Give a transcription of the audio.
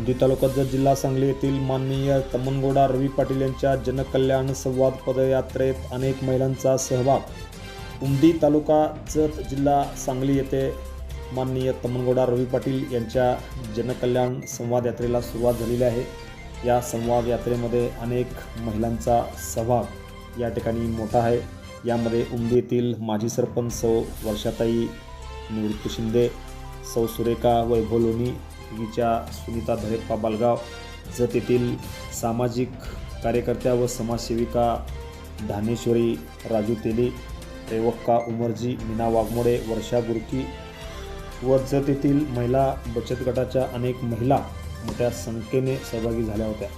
उमदी तालुक्यात जर जिल्हा सांगली येथील माननीय तमनगोडा रवी पाटील यांच्या जनकल्याण संवाद पदयात्रेत अनेक महिलांचा सहभाग. उमदी तालुका जत जिल्हा सांगली येथे माननीय तमनगोडा रवी पाटील यांच्या जनकल्याण संवाद यात्रेला सुरुवात झालेली आहे. या संवाद यात्रेमध्ये अनेक महिलांचा सहभाग या ठिकाणी मोठा आहे. यामध्ये उमदी येथील माजी सरपंच सौ वर्षाताई निवृत्ती शिंदे सौ सुरेखा वैभव लोणी तिच्या सुनीता धरेप्पा बालगाव जत येथील सामाजिक कार्यकर्त्या व समाजसेविका धानेश्वरी राजू तेली रेवक्का उमरजी मीना वाघमोडे वर्षा गुरकी व जत येथील महिला बचत गटाच्या अनेक महिला मोठ्या संख्येने सहभागी झाल्या होत्या.